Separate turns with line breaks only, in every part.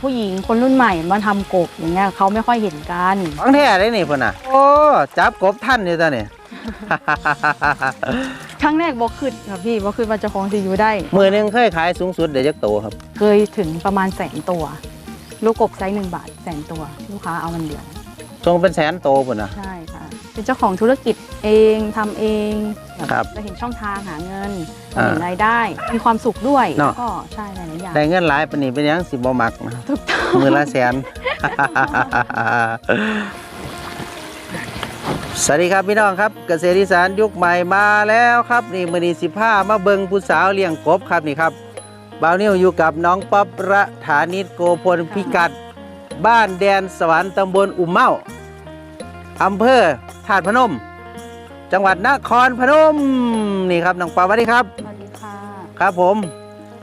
ผู้หญิงคนรุ่นใหม่มาทำกบอย่างเงี้ยเขาไม่ค่อยเห็นกัน
ของแท้ได้นี่พุ่นน่ะ โอ้ จับกบท่านอยู่ตอนนี้
ครั้งแรกบอกขึ้นค่ะพี่บอกขึ้นว่าเจะคล้าของจะอยู่ได้
มือหนึงเคยขายสูงสุดเดี๋ยวจักโตครับ
เคยถึงประมาณแสนตัว ลูกกบไซส์หนึ่งบาทแสนตัว ลูกค้าเอามันเดียว
ทรงเป็นแสนโตพุ่นน่ะ
ใช่ค่ะ เป็นเจ้าของธุรกิจเองทำเอง
ครับ
จะเห็นช่องทางหาเงิน
อ่า
เห็นรายได้ มีความสุขด้วย
เนอะ
แล้วก็ใช่หลายๆอย่าง
ได้เงินหลายปานนี้เป็นหยังสิบ่มักนะครับ
ถูกต้อง
มือละแสน สวัสดีครับพี่น้องครับเกษตรอีสานยุคใหม่มาแล้วครับนี่มือนีสิผ้ามาเบิงผู้สาวเลี้ยงกบครับนี่ครับบ่าวนิวอยู่กับน้องป๊อประฐานิตโกพลพิกัด บ้านแดนสวรรค์ตำบลอุ่มเมาอำเภอธาตุพนม จังหวัดนครพนมนี่ครับน้องป๊อสวัสดีครับ
สวัสดีค่ะ
ครับผม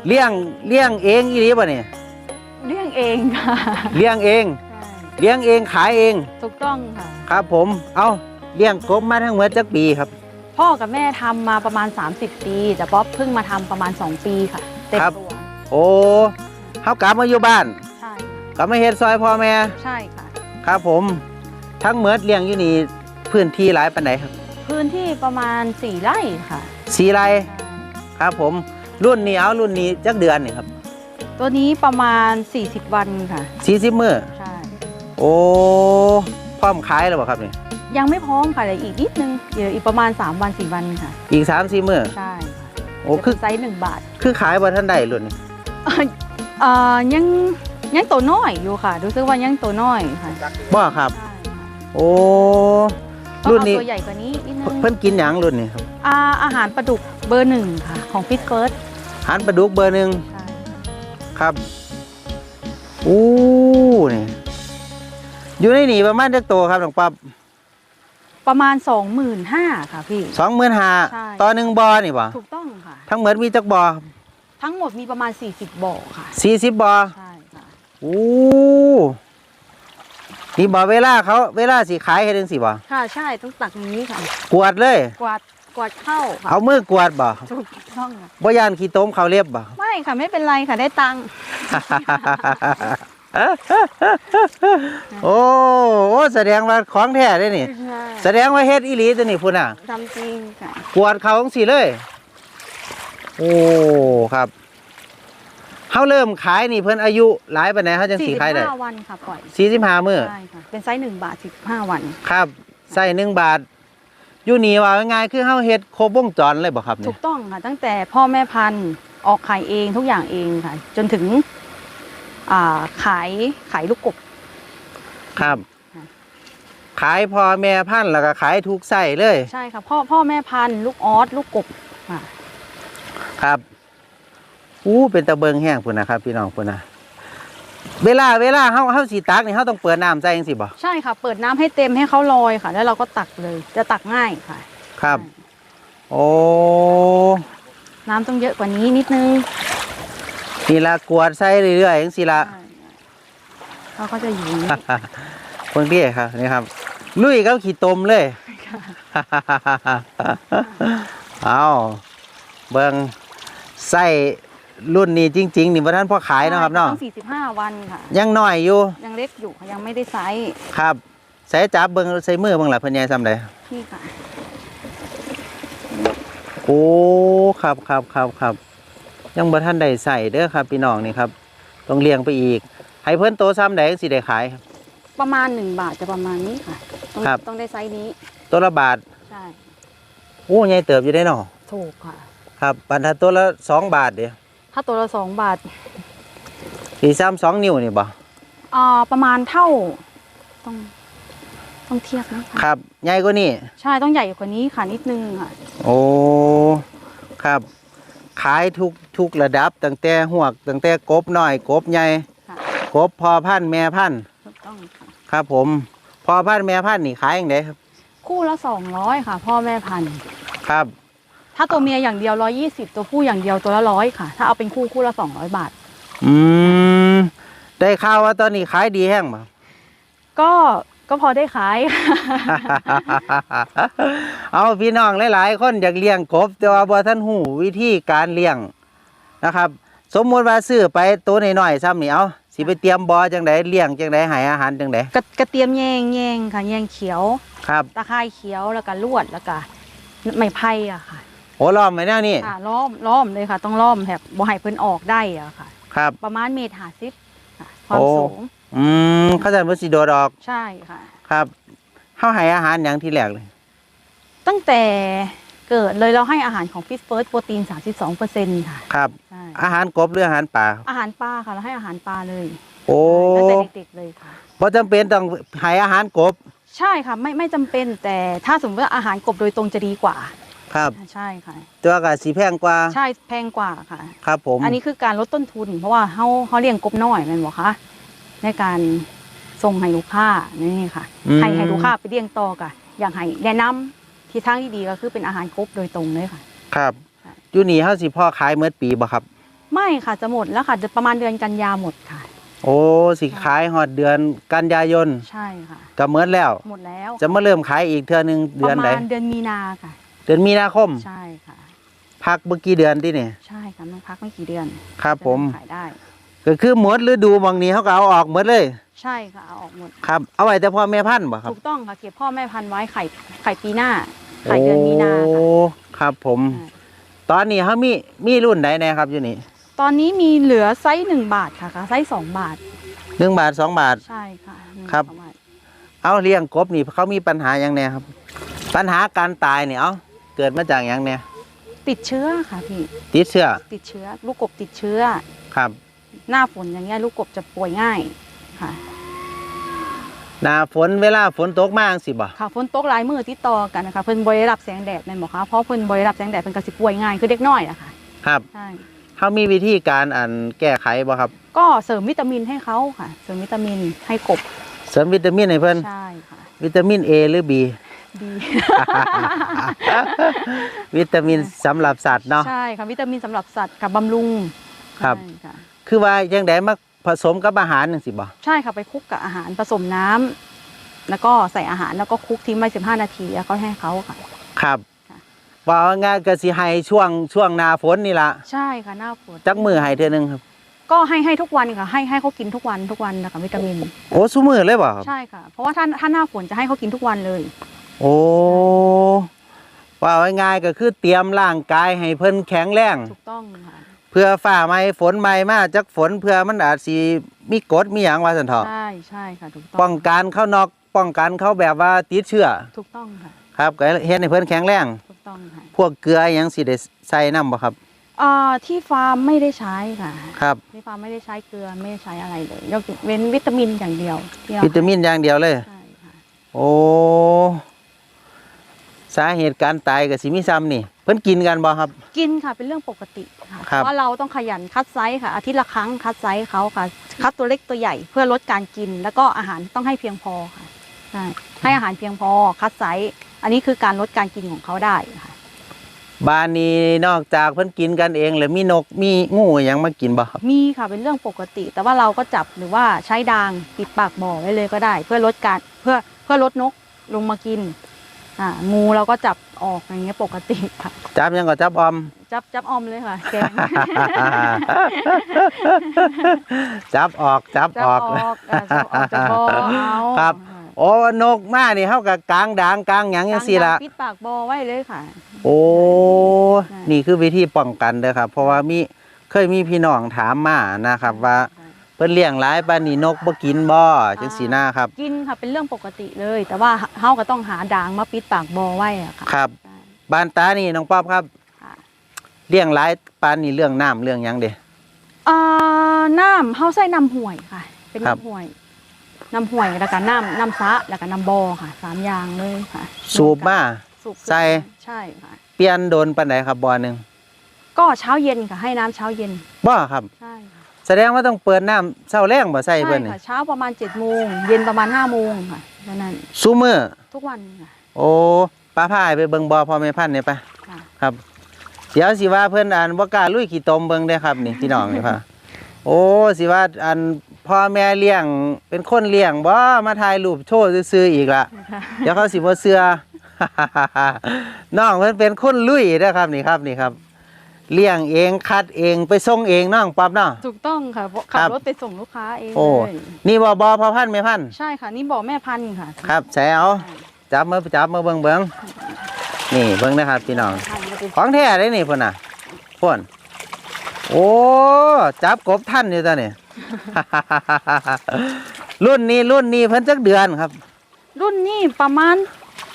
เลี้ยงเลี้ยงเองอีหลีป่ะเนี่ย
เลี้ยงเองค่ะ
เลี้ยงเอง
ใช่
เลี้ยงเองขายเอง
ถูกต้องค่ะ
ครับผม เอาเลี้ยงกบมาทั้งหมดจักปีครับ
พ่อกับแม่ทำมาประมาณ 30 ปี แต่ป๊อปเพิ่งมาทำประมาณ 2 ปีค่ะเต็ม
ครับ
ตัว
โอ้เฮากลับมาอยู่บ้าน
ใช่
กลับมาเฮ็ดซอยพ่อแม่
ใช่ค่ะ
ครับผม ทั้งหมดเลี้ยงอยู่นี่ พื้นที่หลายปานไหนครับ
พื้นที่ประมาณ4ไร่ค่ะ
สีไร
ใช่
ครับผมรุ่นนี้เอารุ่นนี้จักเดือนนี่ครับ
ตัวนี้ประมาณ 40 วันค่ะ
40มื้อ
ใช่
โอ้พร้อมขายแล้วบ่ครับนี่
ยังไม่พร้อมค่ะเดี๋ยวอีกนิดนึงเดี๋ยวอีกประมาณ 3 วัน 4 วันค่ะ
อีก3-4มื้อ
ใช่ค่ะ
โอ้คือ
จะเป็นไซส์หนึ่งบาท
คือขายบ่ทันได้รุ่นนี้
เอ่อยังยังตัวน้อยอยู่ค่ะ รู้สึกว่ายังตัวน้อยค่ะ
บ่ครับ
ใช่ค่ะ
โอ้
ต้อง
รุ่น
เอา
นี้
ตัวใหญ่กว่านี้นิดนึง
เพิ่นกินหยังรุ่นนี้ครับ
อ่าอาหารปลาดุกเบอร์หนึ่งค่ะ ของฟิตเฟิร์ส
หันปลาดุกเบอร์หนึ่ง
ใช่
ครับอู้นี่อยู่ในนี่ประมาณจักโตครับน้องปั๊บ
ประมาณ 25,000ค่ะพี่
สองหมื่นห้า
ใช่
ต่อหนึ่งบอนี่บ่
ถูกต้องค่ะ
ทั้งหมดมีจักบอ
ทั้งหมดมีประมาณ 40บ่อค่ะ
สี่สิบบอ
ใช่ค่ะ
อู้ นี่บ่เวลาเขาเวลาสิขายให้ดึงสิบ่
ค่ะใช่ต้องตักอย่างนี้ค่ะ
กวดเลย
กวาดกวาดเข้าค่ะ
เอามือกวาดบ่
ถูกต้องค่ะ
บ่ยานขี้ต้มเขาวเรียบบ่
ไม่ค่ะไม่เป็นไรค่ะได้ตังค์
โอ้โอ้แสดงว่าของแท้ได้นี่แสดงว่าเฮ็ดอีหลีตัวนี้พุ่นน่ะ
ทำจริงค่ะ
กวดเขาของสิเลย โอ้ ครับ เขาเริ่มขายนี่เพิ่นอายุหลายปานไหนเขาจังสีขายได้
45วันค่ะปล่อย
สี่สิบห้ามื้อ
ใช่ค่ะเป็นไซส์หนึ่งบาท15วัน
ครับใส่หนึ่งบาทอยู่นี่ว่าง่ายๆคือเฮาเฮ็ดครบวงจรเลยบ่ครับ
ถู
นี่
กต้องค่ะ ตั้งแต่พ่อแม่พันธุ์ออกไข่เองทุกอย่างเองค่ะ จนถึงอ่าขายขายลูกกบ
ครับ
ค่ะ
ขายพ่อแม่พันธุ์แล้วก็ขายทุกไส้เลย
ใช่ค่ะพ่อพ่อแม่พันธุ์ลูกออสลูกกบค่ะ
ครับ อู้เป็นตะเบิงแห้งพุ่นนะครับ พี่น้องพุ่นนะเวลาเวลาเฮาเฮาสิตักนี่เฮาต้องเปิดน้ำใส่จังซี่บ่
ใช่ค่ะ เปิดน้ำให้เต็มให้เขาลอยค่ะ แล้วเราก็ตักเลย จะตักง่ายค่ะ
ครับ โอ้
น้ำต้องเยอะกว่านี้นิดนึง
นี่ละกวดใส่เรื่อยๆจังซี่ละ
ใช่เขาก็จะอยู่อย่างนี้
เบิ่งดิครับนี่ครับ ลุยกับขี้ตมเลยเอาเบิ่งใส่ รุ่นนี้จริง ๆ นี่บ่ท่านพ่อขายเนาะครับเนาะ
ต้อง45วันค่ะ
ยังน้อยอยู่
ยังเล็กอยู่ค่ะยังไม่ได้ไซส์
ครับใส่จับเบิ่งใส่มือเบิ่งล่ะเพิ่นใหญ่ซ้ำใด
นี่ค่ะ
โอ้ครับครับครับครับยังบ่ท่านได้ใส่เด้อครับพี่น้องนี่ครับต้องเลี้ยงไปอีก ให้เพิ่นโตซ้ำใดสิได้ขายครับ
ประมาณ1บาทจะประมาณนี้ค่ะต้อง
ครับ
ต้องได้ไซส์นี้
ตัวละบาท
ใช่
โอ้ใหญ่เติบอยู่ได้เนาะ
ถูกค่ะ
ครับบรรทัดตัวละสองบาทเดียว
ถ้าตัวละสองบาท
สีซ้ำสองนิ้วนี่บ่
อ่าประมาณเท่า ต้อง ต้องเทียบนะคะ
ครับ ใหญ่กว่านี้
ใช่ต้องใหญ่กว่านี้ค่ะนิดนึงค่ะ
โอ้ ครับ ขายทุกทุกระดับ ตั้งแต่หวก ตั้งแต่กบน้อย กบใหญ่
ค่ะ
กบพอพันธุ์แม่พันธุ์
ถูกต้องค่ะ
ครับ ผม พอพันธุ์แม่พันธุ์นี่ขายอย่างไรครับ
คู่ละสองร้อยค่ะ พ่อแม่พันธุ์
ครับ
ถ้าตัวเมียอย่างเดียวร้อยี่สิบตัวผู้อย่างเดียวตัวละร้อยค่ะ ถ้าเอาเป็นคู่คู่ละสองร้อยบาท
อืม ได้ข่าวว่าตอนนี้ขายดีแห้งบ่
ก็ก็พอได้ขาย
เอาพี่น้องหลายๆ คนอยากเลี้ยงกบ แต่ว่าบ่ท่านหูวิธีการเลี้ยงนะครับ สมมติว่าซื้อไปตัวน้อยๆซ้ำนี่เอาสิไปเตรียมบ่อจังไดเลี้ยงจังไดให้อาหารจังได
กระกระเทียมแยงแยงค่ะแยงเขียว
ครับ
ตะไคร้เขียวแล้วก็ลวดแล้วก็ไม้ไผ่อะค่ะ
โอ้ล้อมไว้แนวนี้
ค่ะล้อมล้อมเลยค่ะ ต้องล้อมแบบบ่ให้เพิ่นออกได้อะค่ะ
ครับ
ประมาณเมตรห้าสิบค่ะความ
โอ้
สูง
อืมเขาจะบ่สิโดดออก
ใช่ค่ะ
ครับเฮาให้อาหารหยังที่แรกเลย
ตั้งแต่เกิดเลยเราให้อาหารของฟิสเฟิร์สโปรตีน 32เปอร์เซ็นต์ค่ะ
ครับ
ใช่
อาหารกบหรืออาหารป่า
อาหารปลาค่ะเราให้อาหารปลาเลย
โอ้
ตั้งแต่เด็กๆเลยค่ะ
บ่จำเป็นต้องให้อาหารกบ
ใช่ค่ะ ไม่ไม่จำเป็นแต่ถ้าสมมติว่าอาหารกบโดยตรงจะดีกว่า
ครับ
ใช่ค่ะ
ตัวก็สิแพงกว่า
ใช่แพงกว่าค่ะ
ครับผม
อันนี้คือการลดต้นทุน เพราะว่าเขาเขาเลี้ยงกบน้อยแมันบอกคะในการส่งให้ลูกค้านี่ค่ะ
อืม
ให้ให้ลูกค้าไปเลี้ยงต่อกะอย่างให้แนะนำที่ทางที่ดีก็คือเป็นอาหารกบโดยตรงเลยค่ะ
ครับ
ค่ะ
อยู่นี่เฮาสิพ่อขายเมื่อปีบ่ครับ
ไม่ค่ะจะหมดแล้วค่ะจะประมาณเดือนกันยาหมดค่ะ
โอ้สิขายฮอดเดือนกันยายน
ใช่ค่ะ
ก็เมื่อแล้ว
หมดแล้ว
จะมาเริ่มขายอีกเทื่อหนึง
ป
เดือน
ระ
ใด
มาณเดือนมีนาค่ะ
เดือนมีนาคม
ใช่ค่ะ
พักเมื่อกี้เดือนที่นี่
ใช่ค่ะต้องพักไม่กี่เดือน
ครับผม
จะเริ่ขายได้
ก็คือหมดฤดูบางนี้เขาก็เอาออกหมดเลย
ใช่ค่ะเอาออกหมด
ครับ เอาไว้แต่พ่อแม่พันธุ์บ่ครับ
ถูกต้องค่ะเก็บพ่อแม่พันธุ์ไว้ไข่ไข่ปีหน้าไข่เดือนมีนาค่ะ
โอ้ครับผม
ใช่
ตอนนี้เขามีมีรุ่นไหนแน่ครับอยู่นี่
ตอนนี้มีเหลือไซส์หนึ่งบาทค่ะค่ะไซส์สองบาท
หนึ่งบาทสองบาท
ใช่ค่ะหนึ่ง
ครับ
สองาท
เอาเลี้ยงกบนี่เขามีปัญหาอย่างแน่ครับ ปัญหาการตายเนี่ยเอา เกิดมาจากอย่างแน่
ติดเชื้อค่ะพี่
ติดเชื้อ
ติดเชื้อ ลูกกบติดเชื้อ
ครับ
หน้าฝนอย่างเงี้ยลูกกบจะป่วยง่ายค่ะ
หน้าฝนเวลาฝนตกมากสิบ่
ค่ะฝนตกหลายมือติดต่อกันนะคะเพิ่นบ่ได้รับแสงแดดแม่นบ่คะเพราะเพิ่นบ่ได้รับแสงแดดเพิ่นก็สิป่วยง่ายคือเด็กน้อยอะค่ะ
ครับ
ใช่
เขามีวิธีการอันแก้ไขบ่ครับ
ก็เสริมวิตามินให้เขาค่ะ เสริมวิตามินให้กบ
เสริมวิตามินให้เพิ่น
ใช่ค่ะ
วิตามิน A หรือ B
ดี
วิตามินสำหรับสัตว์เนาะ
ใช่ค่ะวิตามินสำหรับสัตว์กับบำรุง
ครับ
ใช่ค่ะ
คือว่ายังไดมาผสมกับอาหารจังสิบ่
ใช่ค่ะไปคลุกกับอาหารผสมน้ำแล้วก็ใส่อาหารแล้วก็คลุกทิ้งไว้15 นาทีแล้วก็ให้เขาค่ะ
ครับ
ค่ะ
ว่าเอาง่ายก็สิให้ช่วงช่วงหน้าฝนนี่ล่ะ
ใช่ค่ะหน้าฝน
จักมือให้เทื่อนึงครับ
ก็ให้ให้ทุกวันค่ะให้ให้เขากินทุกวันทุกวันนะคะวิตามิน
โอ้ซุมือเลยบ่ครับ
ใช่ค่ะ เพราะว่าถ้าถ้าหน้าฝนจะให้เขากินทุกวันเลย
โอ้ว่าเอาง่ายๆก็คือเตรียมร่างกายให้เพิ่นแข็งแรง
ถูกต้องค่ะ
เพื่อฝ่าไม่ฝนไม่มาจักฝนเพื่อมันอาจสิมีกรดมีหยังว่าซั่นเถาะ
ใช่ใช่ค่ะถูกต้อง
ป้องกันเขานอกป้องกันเขาแบบว่าติดเชื้อ
ถูกต้องค่ะ
ครับก็เฮ็ดให้เพิ่นแข็งแรง
ถูกต้องค่ะ
พวกเกลือหยังสิได้ใส่นํบ่ครับ
อ่าที่ฟาร์มไม่ได้ใช้ค่ะ
ครับ
ที่ฟาร์มไม่ได้ใช้เกลือไม่ได้ใช้อะไรเลยยกเว้นวิตามินอย่างเดียวที่เร
วิตามินอย่างเดียวเลย
ใช่ค่ะ
โอ้ สาเหตุการตายกับสิมีซ้ำนี่ เพิ่นกินกันบ่ครับ
กินค่ะเป็นเรื่องปกติค่ะ
ครับ
เพราะเราต้องขยันคัดไซส์ค่ะอาทิตย์ละครั้งคัดไซส์เขาค่ะ คัดตัวเล็กตัวใหญ่เพื่อลดการกิน แล้วก็อาหารต้องให้เพียงพอค่ะใช่ให้อาหารเพียงพอคัดไซส์อันนี้คือการลดการกินของเขาได้ค่ะ
บ้านนี้นอกจากเพิ่นกินกันเองแล้วมีนกมีงูหยังมากินบ่ครับ
มีค่ะเป็นเรื่องปกติ แต่ว่าเราก็จับหรือว่าใช้ดางปิดปากบ่อไว้เลยก็ได้ เพื่อลดการเพื่อเพื่อลดนกลงมากิน อ่างูเราก็จับออกอย่างเงี้ยปกติค่ะ
จับหยังก็จับออม
จับจับออมเลยค่ะแกง
จับออกจับ
จับ
อ
อ
อ
อก กอ่าจับออกจากบ่อเอา
ครับ โอ้นกมานี่เฮาก็กลางด่างกลางหยังจังซี่ล่ะ
กางปิดปากบ่อไว้เลยค่ะ
โอ้
ใช่
นี่คือวิธีป้องกันเด้อครับ เพราะว่ามีเคยมีพี่น้องถามมานะครับว่า เพิ่นเลี้ยงหลายปานนี้นกบ่กินบ่จังซี่นะครับ
กินค่ะเป็นเรื่องปกติเลย แต่ว่าเฮาก็ต้องหาด่างมาปิดปากบ่อไว้อะค่ะ
ครับ
ใช่
บ้านตานี่น้องป๊อบครับ
ค่ะ
เลี้ยงหลายปานนี่เรื่องน้ำเรื่องหยังเด้
อ่าน้ำเฮาใส่น้ำห่วยค่ะ เป็น
ครับ
น้ำห่วยน้ำห่วยแล้วก็น้ำน้ำซะแล้วก็น้ำบ่อค่ะสามอย่างเลยค่ะ
สูบมา
สูบ
ใส่
ใช่ค่ะ
เปลี่ยนโดนปานใดครับบ่อหนึง
ก็เช้าเย็นค่ะให้น้ำเช้าเย็น
บ่ครับ
ใช่ค่ะ
แสดงว่าต้องเปิดน้ำเช้าแรงบ่ใส่
ใช่
เพิ่นนี่
ค่ะเช้าประมาณ7จ็ดโมงเย็นประมาณ5้าโมงค่ะแค่นั้น
ซุมื้อ
ทุกวันค่ะ
โอ้ป้าพายไปเบิ่งบ่อพ่อแม่พันธุ์นี่ไป
ค่ะ
ครับ เดี๋ยวสิว่าเพิ่นอันบ่กล้าลุยขี้ตมเบิ่งเด้อครับนี่พี่น้องนี่พ่ะโอ้สิว่าอันพ่อแม่เลี้ยงเป็นคนเลี้ยงบ่มาถ่ายรูปโชว์ซื่อๆอีกล่ะ
ค่ะ
เดี๋ยวเขาสิบ่เชื่อ น้องเพิ่นเป็นคนลุยเด้อครับนี่ครับนี่ครับ เลี้ยงเองคัดเองไปส่งเองเน้องป๊อบเนาะ
ถูกต้องค่ะเพราะ
ครั
ขั
บ
บรถไปส่งลูกค้าเอง
โอ้
เลย
นี่บ่บอพอพันธุ์ไม่พันธุ์
ใช่ค่ะ นี่บอกแม่พันธุ์ค่ะ
ครับแสเอาจับมือจับมือเบิ่งเบิ่งนี่เบิ่งนะครับพี่น้อง
พันธุ์จะเป็น
ของแท้ได้นี่พ่นน่ะพ่นโอ้จับกบท่านอยู่ตอนนี้ รุ่นนี้รุ่นนี้เพิ่นจักเดือนครับ
รุ่นนี้ประมาณ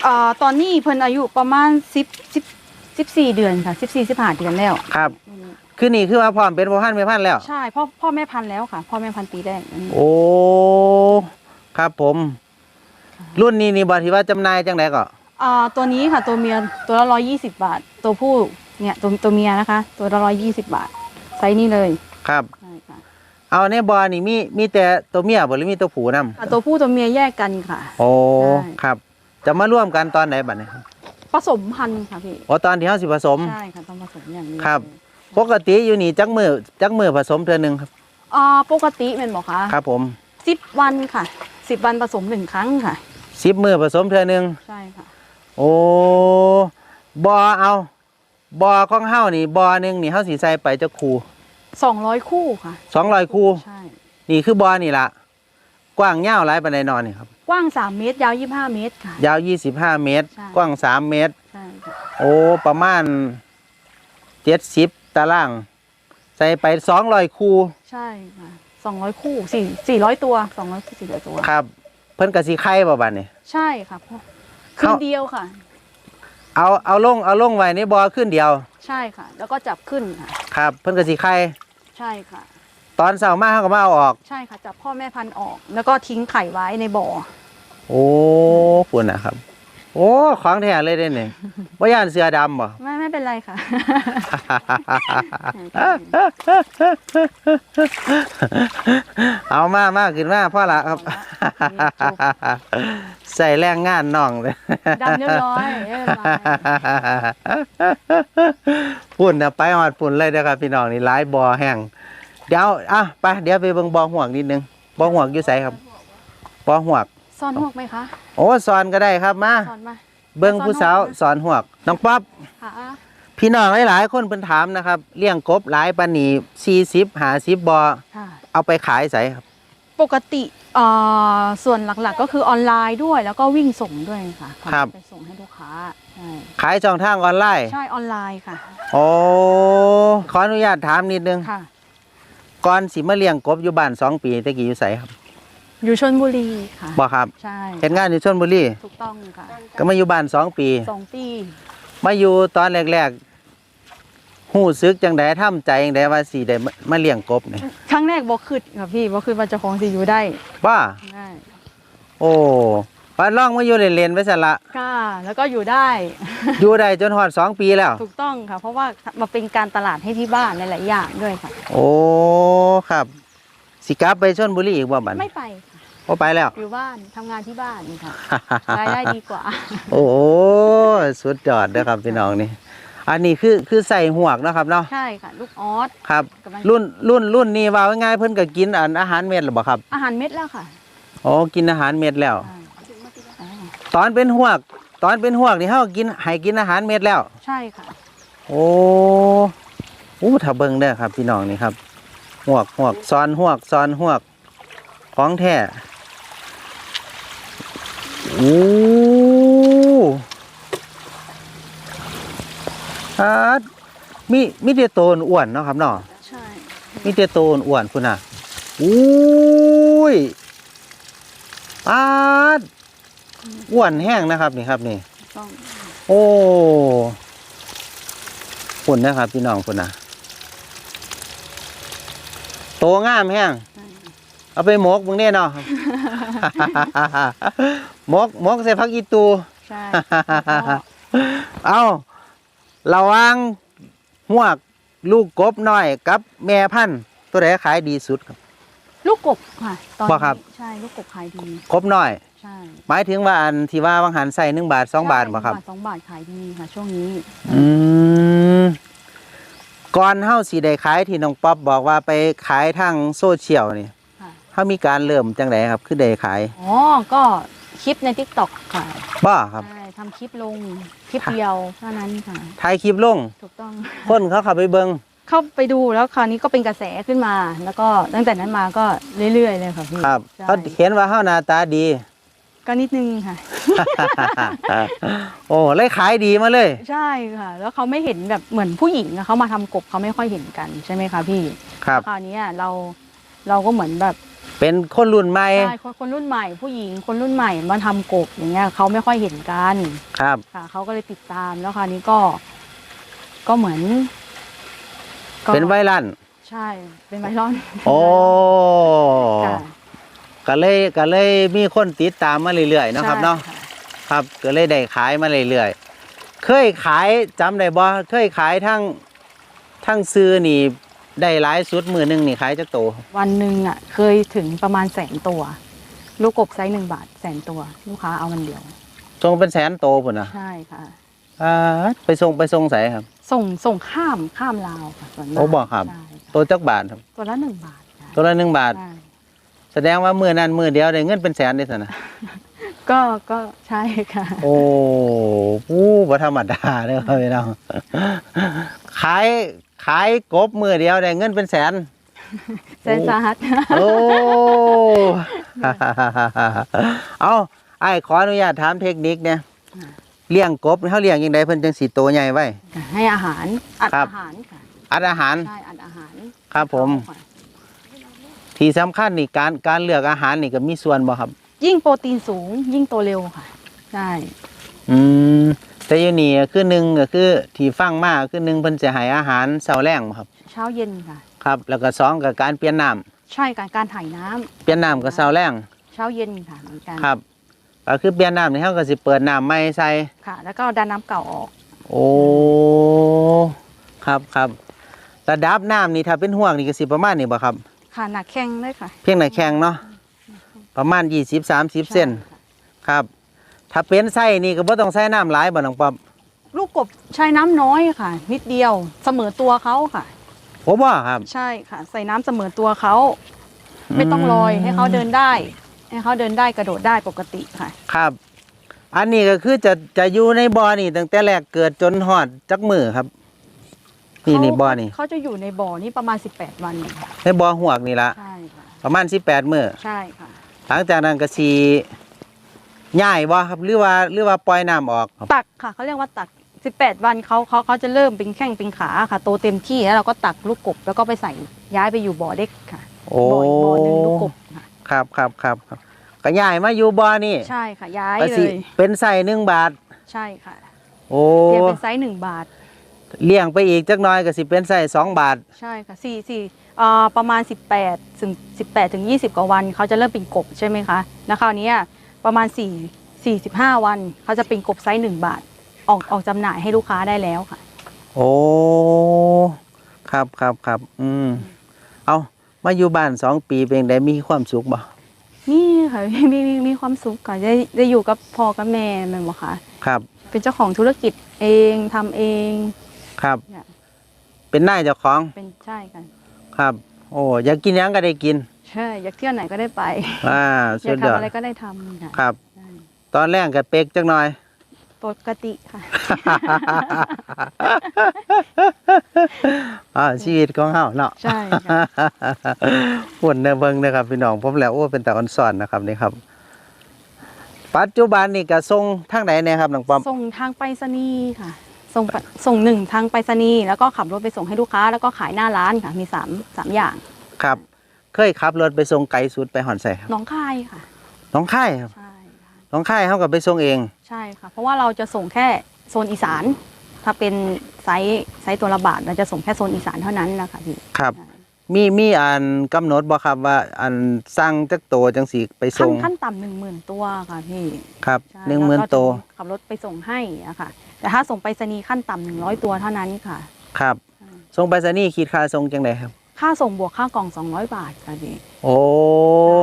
เอ่อตอนนี้เพิ่นอายุประมาณสิบ สิบสิบสี่เดือนค่ะสิบสี่สิบห้าเดือนแล้ว
ครับ คือนี่คือว่าพร้อมเป็นพ่อพันธุ์ไม่พันธุ์แล้ว
ใช่พ่อพ่อแม่พันธุ์แล้วค่ะ พ่อแม่พันธุ์ปีแรกอันนี้
โอ้ ครับผม รุ่นนี้นี่บอที่ว่าจำหน่ายจังไดก็
อ่าตัวนี้ค่ะตัวเมียตัวละร้อยยี่สิบาท ตัวผู้เนี่ยตัวตัวเมียนะคะ ตัวละร้อยยี่สิบาทไซส์นี้เลย
ครับ
ใช่ค่ะ
เอาในบอนี่มีมีแต่ตัวเมียบ่หรือมีตัวผูนํ
อ่าตัวผู้ตัวเมียแยกกันค่ะ
โอ้
ใช่
ครับ จะมาร่วมกันตอนไหนบัดนี้ครับ
ผสมพันธุ์ค่ะพี่
โอ้ตอนที่เฮาสิผสม
ใช่ค่ะต้องผสมอย่างนี้
ครับ ปกติอยู่นี่จักมือจักมือผสมเทื่อหนึงครับ
อ่าปกติเป็นบอกคะ
ครับผม
สิบวันค่ะสิบวันผสมหนึ่งครั้งค่ะ
10มือผสมเทื่อหนึง
ใช่ค่ะ
โอ้บอเอาบอของเฮานี่บอหนึงนี่เฮาสิใส่ไปจักคู่
สองร้อยคู่ค่ะ
200คู่
ใช่
นี่คือบอนี่ล่ะกว้างยาวหลายปานใดนอนนี่ครับ
กว้างสามเมตร ยาวยี่ห้าเมตรค่ะ
ยาว 25 เมตร
ใช่
กว้าง 3 เมตร
ใช่ค่ะ
โอ้ ประมาณ 70 ตาราง ใส่ไป 200 คู่
ใช่ค่ะสองร้อยคู่สี่สี่ร้อยตัวสองร้อยสี่ร้อยตัว
ครับ เพิ่นกะสิไข่บ่บัดนี่
ใช่ค่ะพ่อคืน
เขา
เดียวค่ะ
เอาเอาลงเอาลงไว้ในบ่อขึ้นเดียว
ใช่ค่ะ แล้วก็จับขึ้นค่ะ
ครับ เพิ่นกะสิไข่
ใช่ค่ะ
ตอนเช้ามาเฮาก็มาเอาออก
ใช่ค่ะจับพ่อแม่พันธุ์ออก แล้วก็ทิ้งไข่ไว้ในบ่อ
โอ้ปุ่นนะครับ โอ้ของแท้เลยเด้นี่บ่ย่านเสือดำบ่
ไม่ไม่เป็นไรค่ะ
เอามามาขึ้นมาพ่อละครับ ใส่แรงงานน้องเลย
ดำเรียบร้อยเรียบร้อย
ปุ่นนะไปหอดปุ่นเลยนะครับพี่น้องนี่หลายบ่อแห้ง เดี๋ยวอะไปเดี๋ยวไปเบิ่งบ่อหวกนิดนึงบ่อหวกอยู่ไสครับบ่อหวก
ซ่อนหวกไหมคะ
โอ้สอนก็ได้ครับมา
ซ่อนมา
เบิ่งผู้สาวสอนหวกน้องป๊อบ
ค่ะ
พี่น้องหลายๆ คนเพิ่นถามนะครับเลี้ยงกบหลายปานนี้40 50บ่อ
ค่ะ
เอาไปขายไสครับ
ปกติเอ่อส่วนหลักๆ ก็คือออนไลน์ด้วย แล้วก็วิ่งส่งด้วยค่ะ
ครับ
ไปส่งให้ลูกค้าใช่
ขายช่องทางออนไลน์
ใช่ออนไลน์ค่ะ
โอ้ขออนุญาตถามนิดนึง
ค่ะ
ก่อนสิมาเลี้ยงกบอยู่บ้านสองปีตะกี้อยู่ไสครับ
อยู่ชนบุรีค่ะ
บ่ครับ
ใช่
เฮ็ดงานอยู่ชลบุรี
ถูกต้องค่ะ
ก็มาอยู่บ้านสองปี
สองปี
มาอยู่ตอนแรกๆหู้ซึกจังไดทำใจจังไดว่าสิได้มามาเลี้ยงกบนี่
ครั้งแรกบอกคืดค่ะพี่บอกคืดว่าเจะของสิอยู่ได้
ว่า
ได้
โอ้ ปานล่องมาอยู่เล่นๆไปซะละ
ค่ะ แล้วก็อยู่ได้
อยู่ได้จนฮอดสองปีแล้ว
ถูกต้องค่ะ เพราะว่ามาเป็นการตลาดให้ที่บ้านหลายๆอย่างด้วยค่ะ
โอ้ครับ สิกลับไปชลบุรีอีกบ่บัด
ไม่ไปค่ะ
บ่ไปแล้ว
อยู่บ้านทำงานที่บ้านค่ะรายได้ดีกว่า
โอ้โหสุดยอดนะครับพี่น้องนี่อันนี้คือคือใส่หวกเนาะครับเนาะ
ใช่ค่ะลูกออส
ครับ
กำลัง
รุ่นรุ่นรุ่นนี้ว่าง่ายๆเพิ่นก็กินอันอาหารเม็ดหรือบ่ครับ
อาหารเม็ดแล้วค่ะ
อ๋อกินอาหารเม็ดแล้ว
ใช่อ๋อ
ตอนเป็นหวก ตอนเป็นหวกนี่เฮากินให้กินอาหารเม็ดแล้ว
ใช่ค่ะ
โอ้โอ้ถ้าเบิ่งเด้อครับ พี่น้องนี่ครับหวกหวกซ้อนหวกซ้อนหวกของแท้โอ้อาดมีมีแต่โตนอ้วนเนาะครับเนาะ
ใช่
มีแต่โตนอ้วนพุ่นน่ะอุ้ยปาด อ้วนแห้งนะครับนี่ครับนี่
ถูกต้อง
โอ้พุ่นนะครับ พี่น้องพุ่นน่ะโตงามแห้ง
ใช่
เอาไปหมกมึงเนี่ยเนาะ หมกหมกใส่ผักอีตู
ใช่
เอาระวังหวกลูกกบน้อยกับแม่พันธุ์ตัวไหนขายดีสุดครับ
ลูกกบค่ะ ตอน
บ่
นี้
ครับ
ใช่ลูกกบขายดี
กบน้อย
ใช่
หมายถึงว่าอันที่ว่าวังหันใส่หนึ่งบาทสองบาทบ่ครับ
ใช่สองบาทขายดีค่ะ ช่วงนี้
อืมก่อนเฮาสิได้ขายที่น้องป๊อบบอกว่าไปขายทางโซเชียลนี่
ค่ะ
เฮามีการเริ่มจังไดครับ คือได้ขาย
อ๋อก็ำคลิปในทิกตอกค่ะ
บ้าครับ
ใช่ทำคลิปลงคลิปเดียวเท่านั้นค่ะ
ถ่ายคลิปลง
ถูกต้อง
คนเขาเข้าไปเบิง
เข้าไปดูแล้วคราวนี้ก็เป็นกระแสขึ้นมา แล้วก็ตั้งแต่นั้นมาก็เรื่อยๆเลยค่ะพี่
ครับ
ใช่
เขาเห็นว่าเฮาหน้าตาดี
ก็นิดนึงค่ะ
โอ้เลยขายดีมาเลย
ใช่ค่ะ แล้วเขาไม่เห็นแบบเหมือนผู้หญิงอะเขามาทำกบเขาไม่ค่อยเห็นกันใช่ไหมคะพี่
ครับ
คราวนี้เราเราก็เหมือนแบบ
เป็นคนรุ่นใหม่
ใช่คนคนรุ่นใหม่ ผู้หญิงคนรุ่นใหม่มาทำกบอย่างเงี้ยเขาไม่ค่อยเห็นกัน
ครับ
ค่ะเขาก็เลยติดตามแล้วคราวนี้ก็ ก็เหมือนก็
เป็นไวรัล
ใช่เป็นไวรัล
โอ้
ค่ะ
ก็เลยก็เลยมีคนติดตามมาเรื่อยๆเนาะครับเนาะ
ใช่
ครับก็เลยได้ขายมาเรื่อยๆเคยขายจำได้บ่เคยขายทั้งทั้งซื้อนี่ได้หลายสุดมือหนึงนี่ขายจักโต
วันหนึ่งอะ เคยถึงประมาณแสนตัว ลูกกบไซส์หนึ่งบาทแสนตัว ลูกค้าเอามันเดียว
ส่งเป็นแสนโตพุ่นน่ะ
ใช่ค่ะ
อ่าไปส่งไปส่งใส่ครับ
ส่งส่งข้ามข้ามลาวค่ะส่วนมาก
โอ้บอกครับ
ใช่ค่ะ
โตจักบาทครับ
ตัวละหนึ่งบาทค่ะ
ตัวละหนึ่งบาท
ใช่
แสดงว่ามือนั้นมือเดียวได้เงินเป็นแสนได้สินะ
ก็ก็ใช่ค่ะ
โอ้ผู้บ่ธรรมดาเด้อพี่น้องขายขายกบมือเดียวได้เงินเป็นแสน
แสนสาหัส
โอ้เอาไอ้ายขออนุญาตถามเทคนิคเนี่ย
ค่ะ
เลี้ยงกบเขาเลี้ยงยังไงเพิ่นจังสีโตใหญ่ไว้
ให้อาหารอัด
ครับ
อาหารค่ะ
อัดอาหาร
ใช่อัดอาหาร
ครับผม
ค่ะ
ที่สำคัญนี่การการเลือกอาหารนี่ก็มีส่วนบ่ครับ
ยิ่งโปรตีนสูงยิ่งโตเร็วค่ะ ใช่
อืมแต่อยู่นี่ก็คือหนึ่งก็คือที่ฟังมาคือหนึ่งเพิ่นจะให้อาหารเช้าแรงบ่ครับ
เช้าเย็นค่ะ
ครับ แล้วก็สองก็การเปลี่ยนน้ำ
ใช่การการถ่ายน้ำ
เปลี่ยนน้ำก็เช้าแรง
เช้าเย็นค่ะเหมือนกัน
ครับก็คือเปลี่ยนน้ำนี่เฮาก็สิเปิดน้ำใหม่ใส่
ค่ะ แล้วก็ดันน้ำเก่าออก
โอ้ ครับครับระดับน้ำนี่ถ้าเป็นห่วงนี่ก็สิประมาณนี้บ่ครับ
ค่ะหนักแข้งด้วยค่ะ
เพียงหน้าแข้งเนาะประมาณ20 30เซน
ใช่ค่ะ
ครับ ถ้าเป็นไส้นี่ก็บ่ต้องใส่น้ำหลายบ่น้องป๊อบ
ลูกกบใช้น้ำน้อยค่ะ นิดเดียวเสมอตัวเขาค่ะ
ผมว่าครับ
ใช่ค่ะ ใส่น้ำเสมอตัวเขาไม่ต้องลอยให้เขาเดินได้ ให้เขาเดินได้กระโดดได้ปกติค่ะ
ครับ อันนี้ก็คือจะจะอยู่ในบ่อนี่ตั้งแต่แรกเกิดจนฮอดจักมือครับ นี่
เขา
นี่บ่อนี่
เขาจะอยู่ในบ่อนี่ประมาณ 18 วันค่ะ
ในบ่อหวกนี่ละ
ใช่ค่ะ
ประมาณ 18มื้อ
ใช่ค่ะ
หลังจากนั้นก็สิย้ายบ่ครับหรือว่าหรือว่าปล่อยน้ำออกครับ
ตักค่ะเขาเรียกว่าตัก 18 วันเขาเขาเขาจะเริ่มเป็นแข้งเป็นขาค่ะ โตเต็มที่แล้วเราก็ตักลูกกบแล้วก็ไปใส่ย้ายไปอยู่บ่อเล็กค่ะ
โอ้
บ่ออีกบ่อหนึ่งลูกกบค่ะ
ครับครับครับครับก็ย้ายมาอยู่บ่อนี่
ใช่ค่ะย้าย
ก็
เล
สิ
ย
เป็นไส้หนึ่งบาท
ใช่ค่ะ
โอ้
เปลี่ยนเป็นไซส์หนึ่งบาท
เลี้ยงไปอีกจักหน้อยก็สิเป็นไส้สองบาท
ใช่ค่ะสี่สี่เอ่อประมาณ 18ถึง18ถึง20 กว่าวัน เขาจะเริ่มเป็นกบใช่ไหมคะ แล้วคราวนี้ประมาณ 4 45 วัน เขาจะเป็นกบไซส์1บาท ออกออกจำหน่ายให้ลูกค้าได้แล้วค่ะ
โอ้ครับครับครับอืมเอามาอยู่บ้านสองปีเป็นไดมีความสุขบ่
นี่ค่ะ มีมีมีความสุขค่ะได้ได้อยู่กับพ่อกับแม่แมันบอกค่ะ
ครับ
เป็นเจ้าของธุรกิจเองทำเอง
ครับ
เนี่ย
เป็นนายเจ้าของ
เป็นใช่ค่ะ
ครับ โอ้อยากกินหยังก็ได้กิน
ใช่อยากเที่ยวไหนก็ได้ไป
อ่า
อ
สุ
ยาก
ดยอ
ทำ
ด
อะไรก็ได้ทำค่ะ
ครับ
ใช่
ตอนแรกก็เป๊กจักหน่อย
ปกติค่ะ
อ่าชีวิตของเฮาเนาะ
ใช่ค่ะ
หุ่นเนอเบิ่งนะครับพี่น้องผมแล้วโอ้เป็นตาอ่อนสอนนะครับนี่ครับ ปัจจุบันนี่ก็ส่งทางไหนเนี่ยครับน้องปอม
ส่งทางไปรษณีย์ค่ะ ส่งไปส่งหนึ่งทางไปรษณีย์แล้วก็ขับรถไปส่งให้ลูกค้า แล้วก็ขายหน้าร้านค่ะมีสามสามอย่าง
ครับ เคยขับรถไปส่งไกลสุดไปหอนใส่ครับ
หน้องคายค่ะ
น้องค่ายครับ
ใช่ค่ะ
น้องค่ายเขาก็ไปส่งเอง
ใช่ค่ะ เพราะว่าเราจะส่งแค่โซนอีสาน ถ้าเป็นไซส์ไซส์ตัวละบาทเราจะส่งแค่โซนอีสานเท่านั้นนะคะพี่
ครับ
ใช่
มีมีอันกำหนดบ่ครับว่าอันสั่งจักโตจังสีไป
ขั้
ส่
น
ง
ขั้นต่ำหนึ่งหมื่นตัวค่ะพี่
ครับ
ใช่
หนึ่งหมื่น
แล้วก็
โต
จะขับรถไปส่งให้อะค่ะ แต่ถ้าส่งไปรษณีย์ขั้นต่ำหนึ่งร้อยตัวเท่านั้นค่ะ
ครับส่งไปรษณีย์คิดค่าส่งจังไดครับ
ค่าส่งบวกค่ากล่องสองร้อยบาทค่ะพี่
โอ้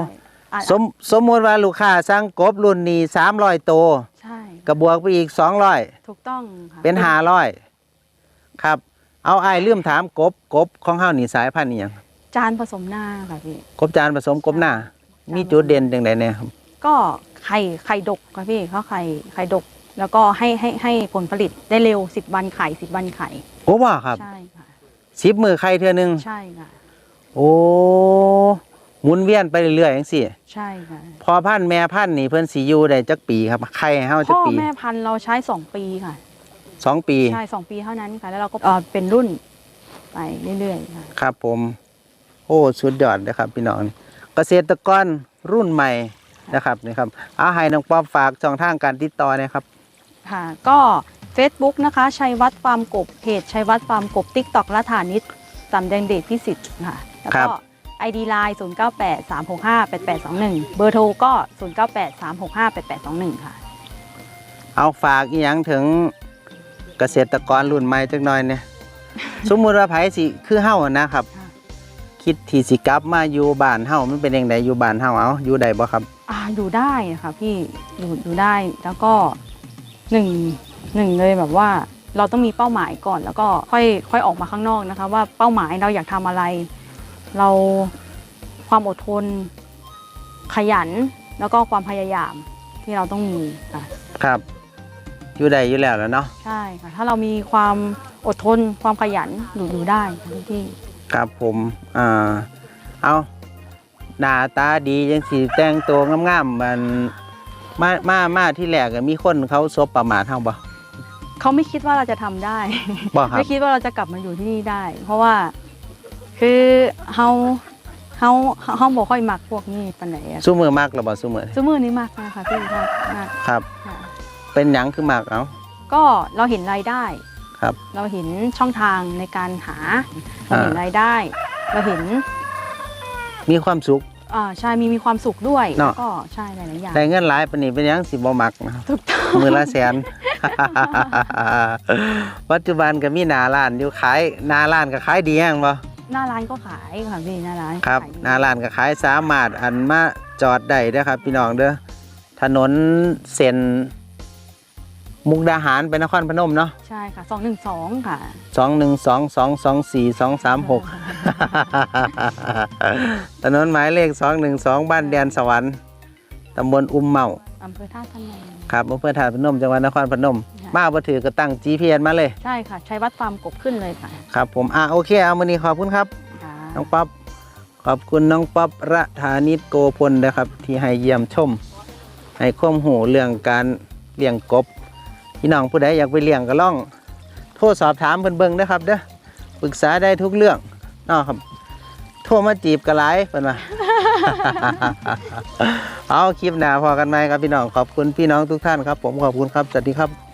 ใช่อะ
สมสมมติว่าลูกค้าสั่งกบรุ่นนี้สามร้อยโต
ใช่
กระบวกไปอีกสองร้อย
ถูกต้องค่ะ
เป็นห้าร้อยครับ เอาไอ้ายลืมถามกบกบของเฮานี่สายพันธุ์นี่ยัง
จานผสมหน้าค่ะพี่
กบจานผสมกบหน้า มีจุดเด่นจังไดเนี่ยครับ
ก็ไข่ไข่ดกค่ะพี่เขาไข่ไข่ดก แล้วก็ให้ให้ให้ผลผลิตได้เร็วสิบวันไข่สิบวันไข่
โอ้ว่าครับ
ใช่ค่ะ
สิบมือใครเทื่อหนึง
ใช่ค่ะ
โอ้หมุนเวียนไปเรื่อยๆจังซี่
ใช่ค่ะ
พอพันธุ์แม่พันธุ์นี่เพิ่นสิอยู่ได้จักปีครับไข่ให้เฮาจั
พ่
ก
อ
ปี
แม่พันธุ์เราใช้สองปีค่ะ
สองปี
ใช่สองปีเท่านั้นค่ะ แล้วเราก็เอ่อเป็นรุ่นไปเรื่อยๆค่ะ
ครับผม โอ้สุดยอดนะครับพี่น้องเกษตรกรรุ่นใหม่นะครับนี่ครับเอาให้น้องป๊อบฝากช่องทางการติดต่อหนะครับ
ค่ะ ก็ Facebook นะคะชัยวัฒน์ฟาร์มกบเพจชัยวัฒน์ฟาร์มกบติ๊กตอกและฐานิตสำแดงเดชพิสิทธิ์ค่ะ แล้ว
ครั
ก็
บ
ID Line 0 9 8 3 6 5 8 8 2 1 เบอร์โทรก็ 0 9 8 3 6 5 8 8 2 1 ค่ะ
เอาฝากอีหยังถึง เกษตรกรรุ่นใหม่จักหน่อยเนี่ย สมมุติว่าไผสิคือเฮาอะนะครับ
ค่ะ
คิดที่สิกลับมาอยู่บ้านเฮามันเป็นจังไดอยู่บ้านเฮาเอาอยู่ได้บ่ครับ
อ่าอยู่ได้ค่ะพี่อยู่อยู่ได้แล้วก็หนึ่งหนึ่งเลยแบบว่า เราต้องมีเป้าหมายก่อน แล้วก็ค่อยค่อยออกมาข้างนอกนะคะ ว่าเป้าหมายเราอยากทำอะไร เราความอดทน ขยันแล้วก็ความพยายามที่เราต้องมีค่ะ
ครับ อยู่ได้อยู่แล้วแหล้วเนาะ
ใช่ค่ะถ้าเรามีความอดทนความขยันอยู่อยู่ได้ค่ะพี่
ครับผมอ่าเอาหน้าตาดีจังสิแต่งตัวงามๆมันมามามาที่แรกอะมีคนเขาซบประมาทเฮาบ่
เขาไม่คิดว่าเราจะทำได้
บ่ครับ
ไม่คิดว่าเราจะกลับมาอยู่ที่นี่ได้ เพราะว่าคือเฮาเฮาเฮาบ่ค่อยมักพวกนี้ปานไหนอะ
สู้มือมากหรือบ่สู้มือ
ซุมือนี้มากนะคะพี่มากมาก
ครับ
ค่ะ
เป็นหยังคือมากเอา
ก็เราเห็นรายได้
ครับ
เราเห็นช่องทางในการหาเราเห็นรายได้ เราเห็น
มีความสุข
อ่าใช่มีมีความสุขด้วย
เนาะ
แล้วก็ใช่หลายๆอย่าง
ได้เงินหลายปานนี้เป็นหยังสิบ่มักนะครับ
ถูกต้อง
มือละแสน ปัจจุบันก็มีหน้าร้านอยู่ขายหน้าร้านก็ขายดีแฮงบ่
หน้าร้านก็ขายค่ะพี่หน้าร้าน
ครับ
ขายดี
หน้าร้านก็ขายสามารถอันมาจอดได้เด้อครับ พี่น้องเด้อถนนเส้น มุกดาหารไปนครพนมเนาะ
ใช่ค่ะสองหนึ่งสองค่ะ
สองหนึ่งสองสองสองสี่สองสามหกถนนหมายเลขสองหนึ่งสองบ้านแดนสวรรค์ตำบลอุ้มเมา
อำเภอท่าทะเล
ครับอำเภอท่าตุพนมจังหวัดนครพนม
ค่ะ
มาบ่ถือก็ตั้ง GPS มาเลย
ใช่ค่ะ ใช้วัดฟาร์มกบขึ้นเลยค่ะ
ครับผมอะโอเคเอามื้อนี้ขอบคุณครับ
ค่ะ
น้องป๊อปขอบคุณน้องป๊อประธานิตโกพลนะครับ ที่ให้เยี่ยมชม ให้ความหูเรื่องการเลี้ยงกบ พี่น้องผู้ใดอยากไปเลี้ยงก็ล่อง โทรสอบถามเพิ่นเบิ่งนะครับเด้อปรึกษาได้ทุกเรื่องนาครับ โทรมาจีบกระไรเพิ่นว่าเอาคลิปหน้าพอกันไหมครับพี่น้องขอบคุณพี่น้องทุกท่านครับ ผมขอบคุณครับสวัสดีครับ